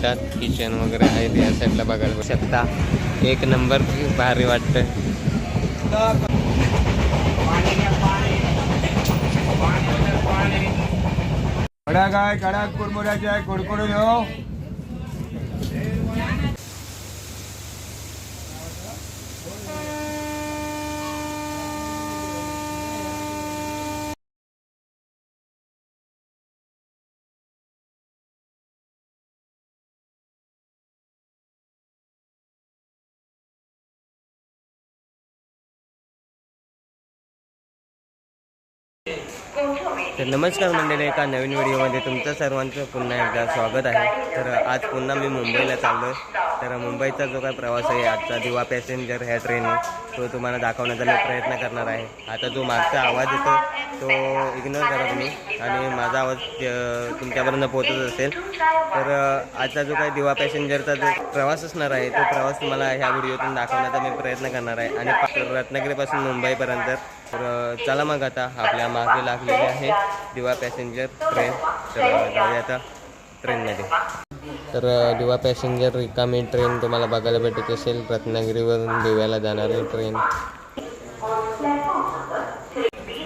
मिळतात किचन वगैरे आहेत या साईडला बघायला शकता. एक नंबर भारी वाटतं कडक आहे कडक कुरमुऱ्याचे आहे कुरकुरून तर नमस्कार मंडळी एका नवीन व्हिडिओमध्ये तुमचं सर्वांचं पुन्हा एकदा स्वागत आहे. तर आज पुन्हा मी मुंबईला चाललो आहे तर मुंबईचा जो काय प्रवास आहे आजचा दिवा पॅसेंजर ह्या ट्रेनने तो तुम्हाला दाखवण्याचा मी प्रयत्न करणार आहे. आता जो मागचा आवाज येतो तो इग्नोर करा तुम्ही. आणि माझा आवाज तुमच्यापर्यंत पोहोचत असेल. तर आजचा जो काही दिवा पॅसेंजरचा जो प्रवास असणार आहे तो प्रवास तुम्हाला ह्या व्हिडिओतून दाखवण्याचा मी प्रयत्न करणार आहे. आणि रत्नागिरीपासून मुंबईपर्यंत तर चला मग आता आपल्या मागे लागलेली आहे दिवा पॅसेंजर ट्रेन. तर जाऊया आता ट्रेनमध्ये. तर दिवा पॅसेंजर रिकामी ट्रेन तुम्हाला बघायला भेटत असेल. रत्नागिरीवरून दिव्याला जाणारी ट्रेन.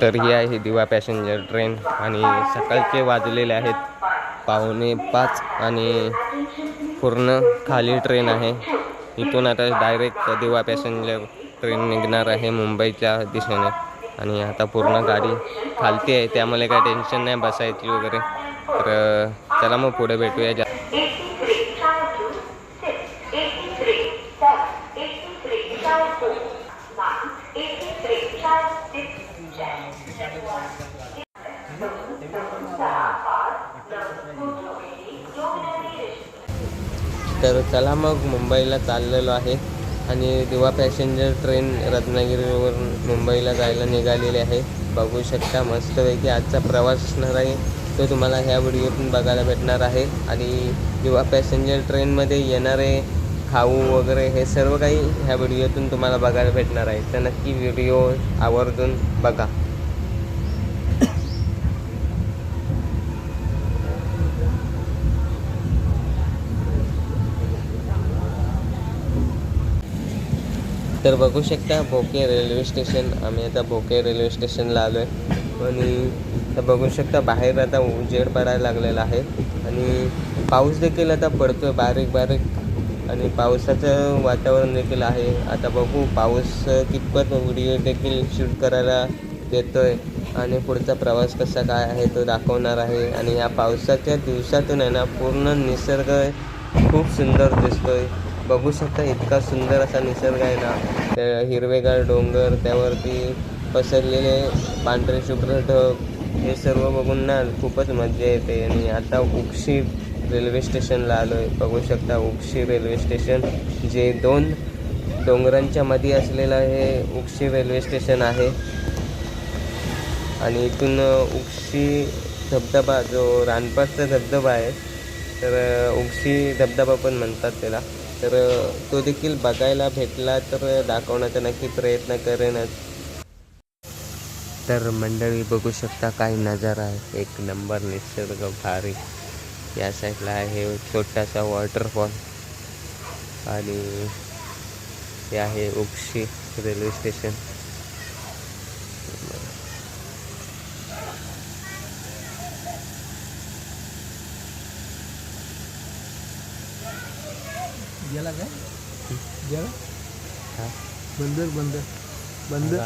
तर ही आहे दिवा पॅसेंजर ट्रेन आणि सकाळचे वाजलेले आहेत पावणे पाच आणि पूर्ण खाली ट्रेन आहे. इथून आता डायरेक्ट दिवा पॅसेंजर ट्रेन निघणार आहे मुंबईच्या दिशेने. आणि आता पूर्ण गाडी खालती आहे त्यामुळे काय टेन्शन नाही बसायची वगैरे. तर चला मग पुढे भेटूया. जा. तर चला मग मुंबईला चाललेलो आहे. आणि दिवा पॅसेंजर ट्रेन रत्नागिरीवरून मुंबईला जायला निघालेली आहे. बघू शकता मस्तपैकी आजचा प्रवास असणार आहे. तो तुम्हाला ह्या व्हिडिओतून बघायला भेटणार आहे. आणि दिवा पॅसेंजर ट्रेनमध्ये येणारे खाऊ वगैरे हे सर्व काही ह्या व्हिडिओतून तुम्हाला बघायला भेटणार आहे. तर नक्की व्हिडिओ आवर्जून बघा. तर बघू शकता भोके रेल्वे स्टेशन आम्ही आता भोके रेल्वे स्टेशनला आलो आहे आणि आता बघू शकता बाहेर आता उजेड पडायला लागलेला आहे. आणि पाऊस देखील आता पडतो आहे बारीक बारीक. आणि पावसाचं वातावरण देखील आहे. आता बघू पाऊस कितपत व्हिडिओ देखील शूट करायला देतो आहे आणि पुढचा प्रवास कसा काय आहे तो दाखवणार आहे. आणि या पावसाच्या दिवसातून आहे ना पूर्ण निसर्ग खूप सुंदर दिसतो आहे बघू शकता इतका सुंदर असा निसर्ग आहे ना. त्या हिरवेगार डोंगर त्यावरती पसरलेले पांढरे शुभ्र ढग हे सर्व बघून ना खूपच मजा येते. आणि आता उक्षी रेल्वे स्टेशनला आलो आहे बघू शकता उक्षी रेल्वे स्टेशन जे दोन डोंगरांच्या मध्ये असलेलं हे उक्षी रेल्वे स्टेशन आहे. आणि इथून उक्षी धबधबा जो रानपासचा धबधबा आहे तर उक्षी धबधबा पण म्हणतात त्याला. तर तो देखील बघायला भेटला तर दाखवण्याचा नक्की प्रयत्न करेनच. तर मंडळी बघू शकता काय नजारा आहे. एक नंबर निसर्ग भारी. या साईडला आहे छोटासा वॉटरफॉल आणि हे आहे उक्षी रेल्वे स्टेशन. गेला काय? गेला? हा. बंदर बंदर. बंदर.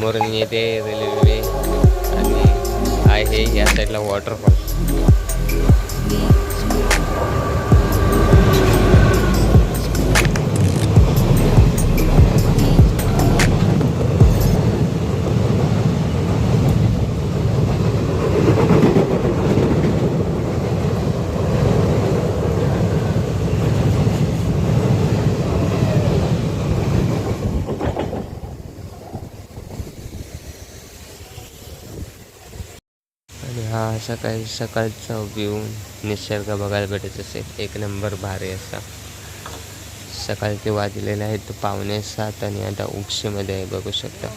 समोरून येते रेल्वे आणि आहे या साईडला वॉटरफॉल सकाळी सकाळचा व्ह्यू निसर्ग बघायला भेटत असेल. एक नंबर भारी असा. सकाळचे वाजलेले आहेत पावणे सात आणि आता उक्षीमध्ये आहे बघू शकता.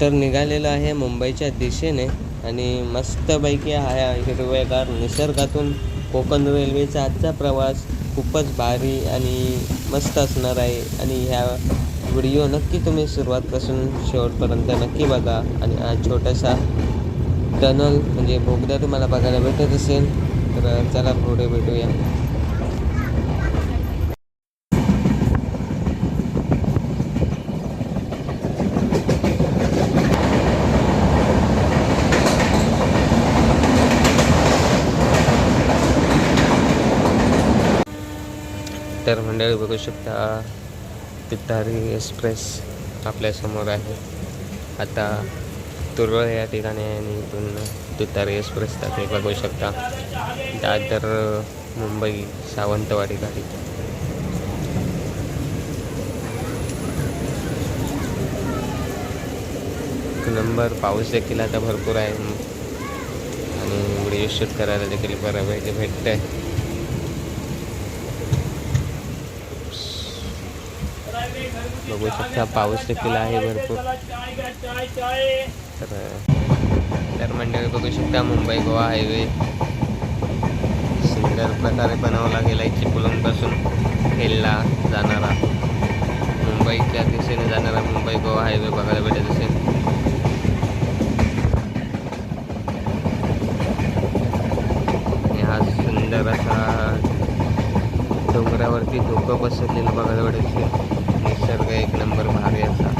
तर निघालेलं आहे मुंबईच्या दिशेने आणि मस्तपैकी हा हिरवेगार निसर्गातून कोकण रेल्वेचा आजचा प्रवास खूपच भारी आणि मस्त असणार आहे आणि ह्या व्हिडिओ नक्की तुम्ही सुरुवातपासून शेवटपर्यंत नक्की बघा आणि हा छोटासा टनल म्हणजे बोगदा तुम्हाला बघायला भेटत असेल तर चला पुढे भेटूया. तर मंडळी बघू शकता. तुतारी एक्सप्रेस आपल्यासमोर आहे. आता तुरळ या ठिकाणी आहे आणि इथून तुतारी एक्सप्रेस जाते बघू शकता. दादर मुंबई सावंतवाडी गाडी. नंबर पाऊस देखील आता भरपूर आहे. आणि व्हिडिओ शूट करायला देखील बऱ्यापैकी भेटतं आहे बघू शकता पाऊस देखील आहे भरपूर. तर तर मंडळी बघू शकता मुंबई गोवा हायवे. सुंदर प्रकारे बनवला गेला आहे चिपळूणपासून खेळला जाणारा. मुंबईच्या दिशेने जाणारा मुंबई गोवा हायवे बघायला भेटत असेल हा सुंदर असा डोंगरावरती धोकं पसरलेलं बघायला भेटत असेल निसर्ग एक नंबर भारी असा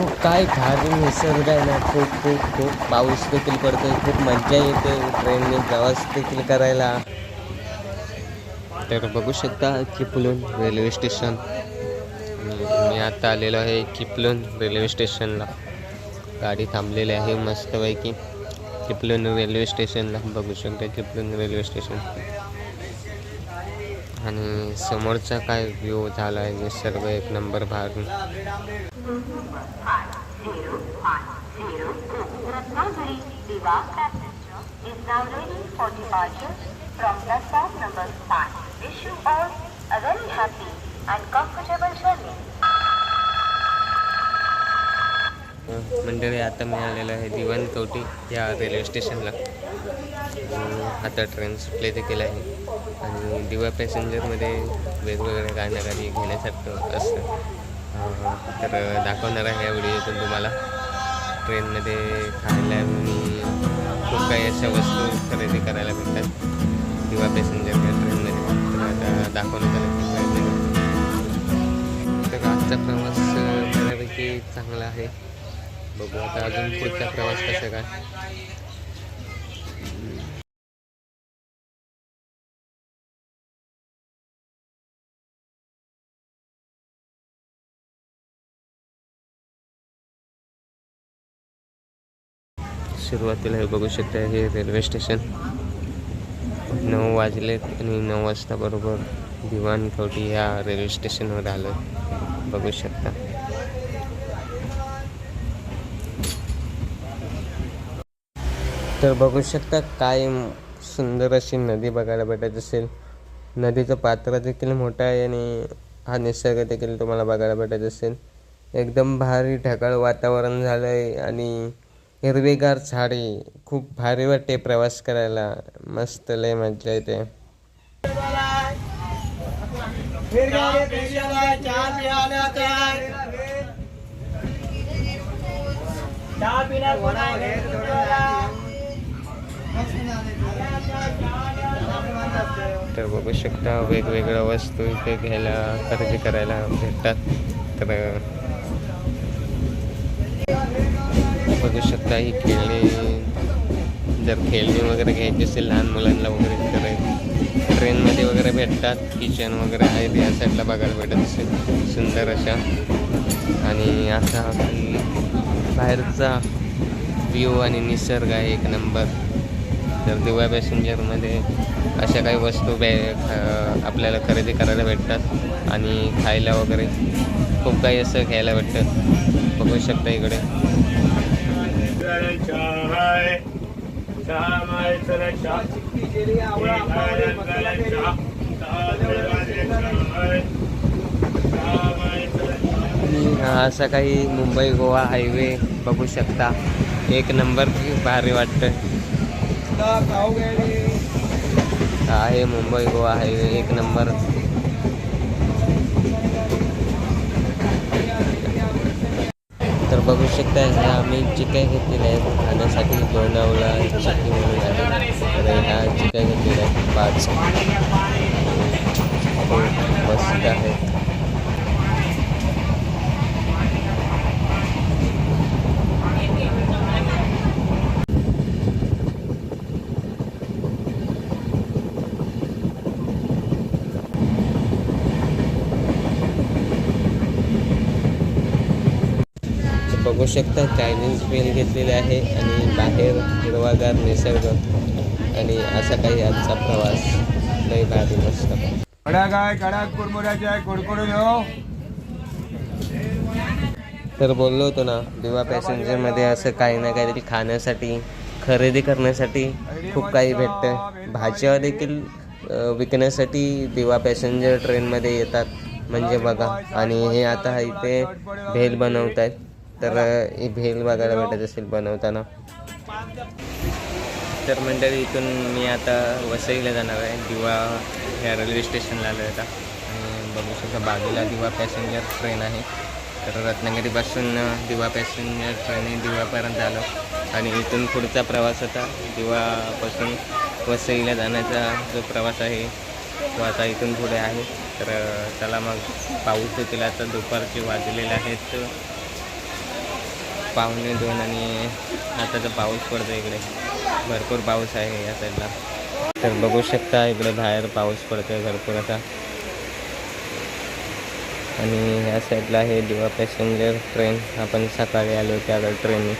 खूप काय भारी निसर्ग आहे ना. खूप खूप खूप पाऊस देखील पडतोय. खूप मजा येते ट्रेनने प्रवास देखील करायला. तर बघू शकता किपलून रेल्वे स्टेशन. मी आता आलेलो आहे किपलून रेल्वे स्टेशनला. गाडी थांबलेली आहे मस्तपैकी. किपलून रेल्वे स्टेशनला. बघू शकता किपलून रेल्वे स्टेशन. आणि समोरचा काय व्ह्यू झाला आहे निसर्ग एक नंबर भारी मंडळी आता मिळालेलं आहे दिवाण कवटी या रेल्वे स्टेशनला आता ट्रेन सुटले ते केलं आहे. आणि दिवा पॅसेंजरमध्ये वेगवेगळ्या गाण्या गाणी घेण्यासारखं असतं. तर दाखवणार आहे या व्हिडिओतून तुम्हाला. ट्रेनमध्ये खायला खूप काही अशा वस्तू खरेदी करायला भेटतात. किंवा पॅसेंजर या ट्रेनमध्ये. तर आता दाखवण्यात आलं तर आजचा प्रवास बऱ्यापैकी चांगला आहे. बघू आता अजून पुढचा प्रवास कसा काय. सुरुवातीला हे बघू शकता हे रेल्वे स्टेशन. नऊ वाजलेत आणि नऊ वाजता बरोबर दिवाण या रेल्वे स्टेशनवर आलो बघू शकता. तर बघू शकता काय सुंदर अशी नदी बघायला भेटत असेल. नदीचं पात्र देखील मोठं आहे आणि हा निसर्ग देखील तुम्हाला बघायला भेटत असेल. एकदम भारी ढगाळ वातावरण झालं आहे आणि हिरवीगार झाडे खूप भारी वाटते प्रवास करायला. मस्त लय मजा येते. तर बघू शकता वेगवेगळ्या वस्तू इथे घ्यायला खरेदी करायला भेटतात. तर बघू शकता ही खेळणी जर खेळणी वगैरे घ्यायची असेल लहान मुलांना वगैरे तर ट्रेनमध्ये वगैरे भेटतात किचन वगैरे आहेत या साईडला बघायला भेटत असेल. सुंदर अशा. आणि असा बाहेरचा व्ह्यू आणि निसर्ग आहे एक नंबर तर दिवा पॅसेंजरमध्ये अशा काही वस्तू बॅ आपल्याला खरेदी करायला भेटतात. आणि खायला वगैरे खूप काही असं घ्यायला भेटतं. बघू शकता इकडे. चहा चहा हा असा काही मुंबई गोवा हायवे बघू शकता. एक नंबर भारी वाटतं हा आहे मुंबई गोवा हायवे एक नंबर. तर बघू शकता ह्या आम्ही चिक्या घेतलेल्या आहेत. खाण्यासाठी लोणावळा चिक्की म्हणून आहे. तर ह्या चिक्या घेतलेल्या आहेत पाच. खूप मस्त आहेत तर बघू शकता चायनीज बेल घेतलेले आहे आणि बाहेर हिरवागार निसर्ग आणि असा काही आजचा प्रवास लय भारी मस्त कडक आहे कडक कुरमुऱ्याचे आहे कुडकुडून हो तर बोललो होतो ना दिवा पॅसेंजरमध्ये असं काही ना काहीतरी खाण्यासाठी खरेदी करण्यासाठी खूप काही भेटतं भाज्या देखील विकण्यासाठी दिवा पॅसेंजर ट्रेनमध्ये येतात. म्हणजे बघा आणि हे आता इथे भेल बनवत आहेत तर ही भेल बघायला भेटत असेल बनवताना. तर मंडळी इथून मी आता वसईला जाणार आहे. दिवा ह्या रेल्वे स्टेशनला आलो आता. आणि बघू शकता बाजूला दिवा पॅसेंजर ट्रेन आहे. तर रत्नागिरीपासून दिवा पॅसेंजर ट्रेन दिवापर्यंत आलो. आणि इथून पुढचा प्रवास आता दिवापासून वसईला जाण्याचा जो प्रवास आहे तो आता इथून पुढे आहे. तर चला मग पाऊस देखील आता. दुपारचे वाजलेले आहेत. पावणे दोन आणि आता तर पाऊस पडतो इकडे. भरपूर पाऊस आहे या साईडला तर बघू शकता इकडे बाहेर पाऊस पडतोय भरपूर आता. आणि ह्या साईडला आहे दिवा पॅसेंजर ट्रेन आपण सकाळी आलो त्या ट्रेनने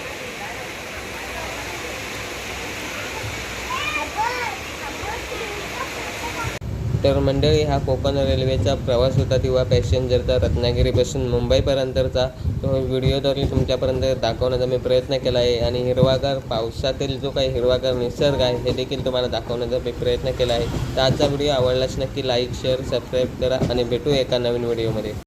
तर मंडळी हा कोकण रेल्वेचा प्रवास होता किंवा पॅसेंजरचा रत्नागिरीपासून मुंबईपर्यंतचा. तो व्हिडिओद्वारे तुमच्यापर्यंत दाखवण्याचा मी प्रयत्न केला आहे आणि हिरवागार पावसातील जो काही हिरवागार निसर्ग आहे हे देखील तुम्हाला दाखवण्याचा मी प्रयत्न केला आहे. तर आजचा व्हिडिओ आवडलाच नक्की लाईक शेअर सबस्क्राईब करा आणि भेटू एका नवीन व्हिडिओमध्ये.